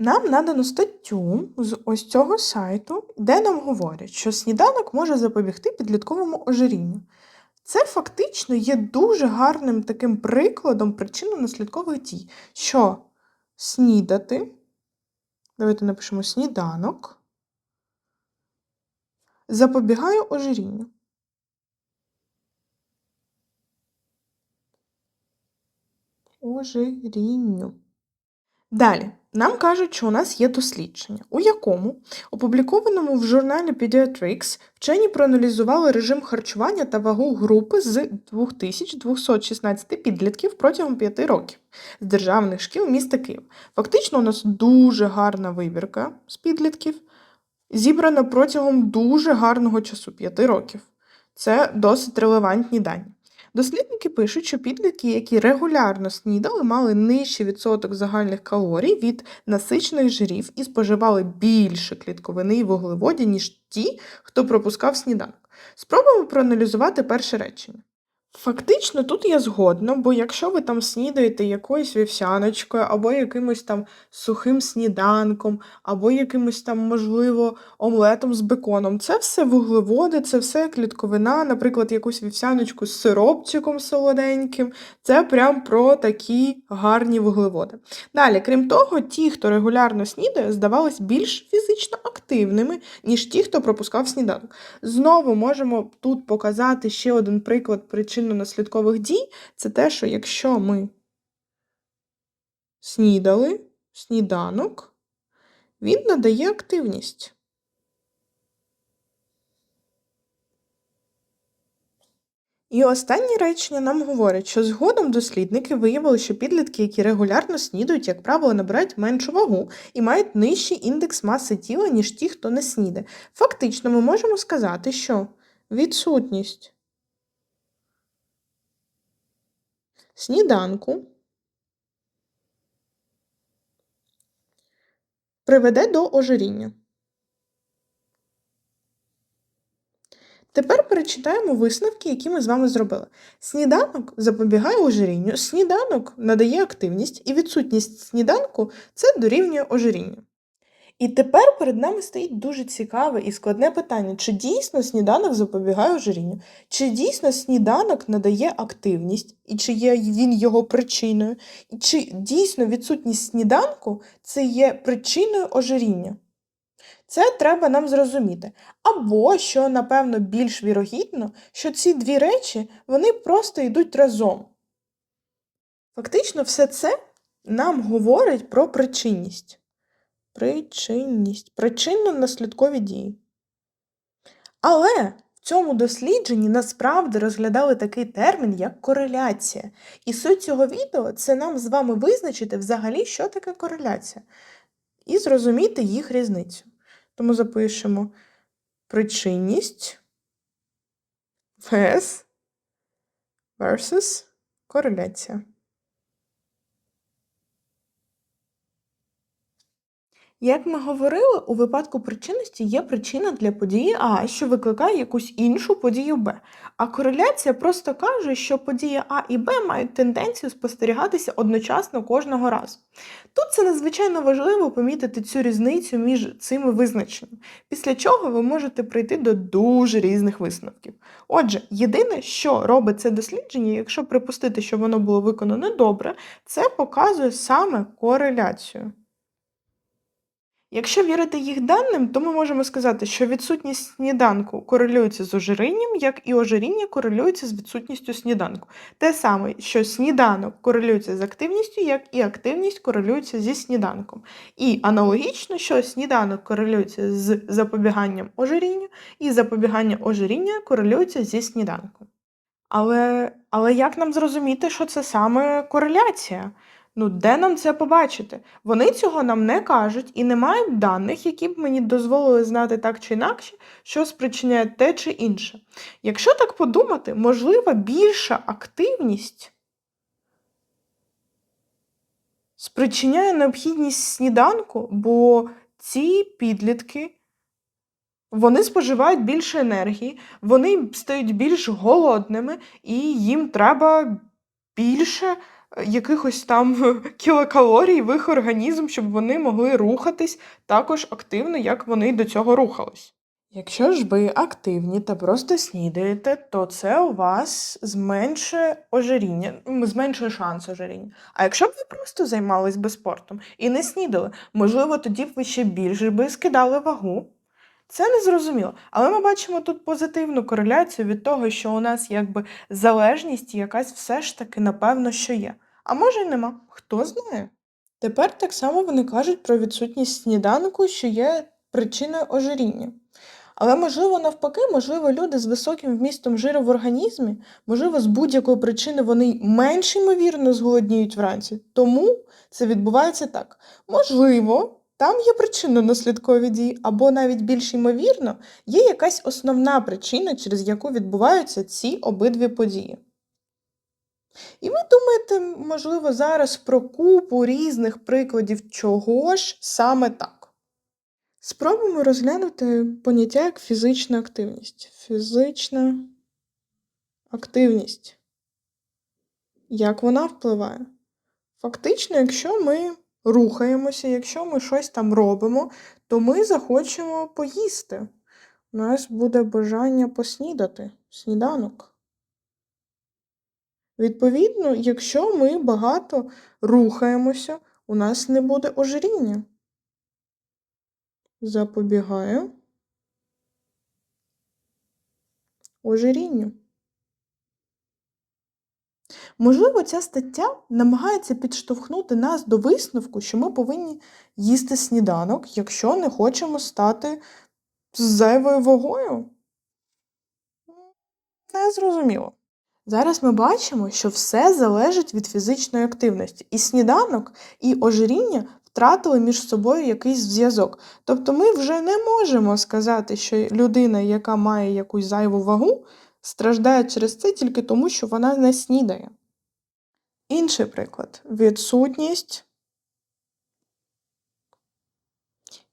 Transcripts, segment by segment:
Нам надано статтю з ось цього сайту, де нам говорять, що сніданок може запобігти підлітковому ожирінню. Це фактично є дуже гарним таким прикладом причинно-наслідкових дій, що снідати, давайте напишемо сніданок, запобігає ожирінню. Ожирінню. Далі, нам кажуть, що у нас є дослідження, у якому, опублікованому в журналі Pediatrics, вчені проаналізували режим харчування та вагу групи з 2216 підлітків протягом 5 років з державних шкіл міста Київ. Фактично, у нас дуже гарна вибірка з підлітків, зібрана протягом дуже гарного часу 5 років. Це досить релевантні дані. Дослідники пишуть, що підлітки, які регулярно снідали, мали нижчий відсоток загальних калорій від насичених жирів і споживали більше клітковини і вуглеводів, ніж ті, хто пропускав сніданок. Спробуємо проаналізувати перше речення. Фактично, тут я згодна, бо якщо ви там снідаєте якоюсь вівсяночкою, або якимось там сухим сніданком, або якимось там, можливо, омлетом з беконом, це все вуглеводи, це все клітковина, наприклад, якусь вівсяночку з сиропчиком солоденьким, це прям про такі гарні вуглеводи. Далі, крім того, ті, хто регулярно снідає, здавались більш фізично активними, ніж ті, хто пропускав сніданок. Знову можемо тут показати ще один приклад причинно-наслідкових дій. Це те, що якщо ми снідали сніданок, він надає активність. І останнє речення нам говорить, що згодом дослідники виявили, що підлітки, які регулярно снідають, як правило, набирають меншу вагу і мають нижчий індекс маси тіла, ніж ті, хто не снідає. Фактично, ми можемо сказати, що відсутність сніданку приведе до ожиріння. Тепер перечитаємо висновки, які ми з вами зробили. Сніданок запобігає ожирінню, сніданок надає активність, і відсутність сніданку це дорівнює ожирінню. І тепер перед нами стоїть дуже цікаве і складне питання: чи дійсно сніданок запобігає ожирінню? Чи дійсно сніданок надає активність, і чи є він його причиною? І чи дійсно відсутність сніданку це є причиною ожиріння? Це треба нам зрозуміти. Або, що, напевно, більш вірогідно, що ці дві речі вони просто йдуть разом. Фактично, все це нам говорить про причинність. Причинність. Причинно-наслідкові дії. Але в цьому дослідженні насправді розглядали такий термін, як кореляція. І суть цього відео це нам з вами визначити взагалі, що таке кореляція, і зрозуміти їх різницю. Тому запишемо причинність vs versus кореляція. Як ми говорили, у випадку причинності є причина для події А, що викликає якусь іншу подію Б. А кореляція просто каже, що подія А і Б мають тенденцію спостерігатися одночасно кожного разу. Тут це надзвичайно важливо помітити цю різницю між цими визначеннями, після чого ви можете прийти до дуже різних висновків. Отже, єдине, що робить це дослідження, якщо припустити, що воно було виконане добре, це показує саме кореляцію. Якщо вірити їх даним, то ми можемо сказати, що відсутність сніданку корелюється з ожирінням, як і ожиріння корелюється з відсутністю сніданку. Те саме, що сніданок корелюється з активністю, як і активність корелюється зі сніданком. І аналогічно, що сніданок корелюється з запобіганням ожирінню, і запобігання ожиріння корелюється зі сніданком. Але, Але як нам зрозуміти, що це саме кореляція? Ну, де нам це побачити? Вони цього нам не кажуть і не мають даних, які б мені дозволили знати так чи інакше, що спричиняє те чи інше. Якщо так подумати, можлива більша активність спричиняє необхідність сніданку, бо ці підлітки. Вони споживають більше енергії, вони стають більш голодними, і їм треба більше якихось там кілокалорій в їх організм, щоб вони могли рухатись також активно, як вони до цього рухались. Якщо ж ви активні та просто снідаєте, то це у вас зменшує ожиріння, зменшує шанс ожиріння. А якщо б ви просто займались би спортом і не снідали, можливо, тоді б ви ще більше би скидали вагу. Це не зрозуміло. Але ми бачимо тут позитивну кореляцію від того, що у нас якби залежність якась все ж таки, напевно, що є. А може й нема. Хто знає? Тепер так само вони кажуть про відсутність сніданку, що є причиною ожиріння. Але можливо, навпаки, можливо, люди з високим вмістом жиру в організмі, можливо, з будь-якої причини вони менш ймовірно зголодніють вранці. Тому це відбувається так. Можливо, там є причинно-наслідкові дії, або навіть більш ймовірно, є якась основна причина, через яку відбуваються ці обидві події. І ви думаєте, можливо, зараз про купу різних прикладів чого ж саме так. Спробуємо розглянути поняття як фізична активність. Фізична активність. Як вона впливає? Фактично, якщо ми рухаємося, якщо ми щось там робимо, то ми захочемо поїсти. У нас буде бажання поснідати, сніданок. Відповідно, якщо ми багато рухаємося, у нас не буде ожиріння. Запобігає ожирінню. Можливо, ця стаття намагається підштовхнути нас до висновку, що ми повинні їсти сніданок, якщо не хочемо стати зайвою вагою. Не зрозуміло. Зараз ми бачимо, що все залежить від фізичної активності. І сніданок, і ожиріння втратили між собою якийсь зв'язок. Тобто ми вже не можемо сказати, що людина, яка має якусь зайву вагу, страждає через це тільки тому, що вона не снідає. Інший приклад відсутність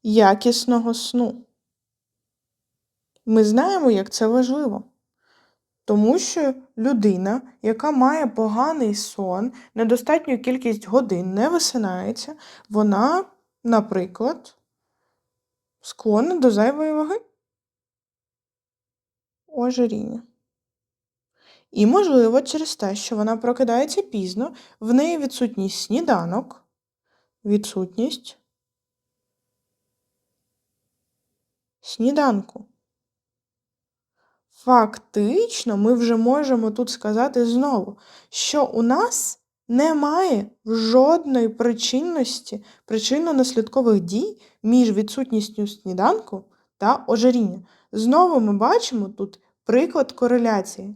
якісного сну. Ми знаємо, як це важливо. Тому що людина, яка має поганий сон, недостатню кількість годин не висинається, вона, наприклад, склонна до зайвої ваги. Ожиріння. І, можливо, через те, що вона прокидається пізно, в неї відсутність сніданок, відсутність сніданку. Фактично, ми вже можемо тут сказати знову, що у нас немає жодної причинності, причинно-наслідкових дій між відсутністю сніданку та ожиріння. Знову ми бачимо тут приклад кореляції.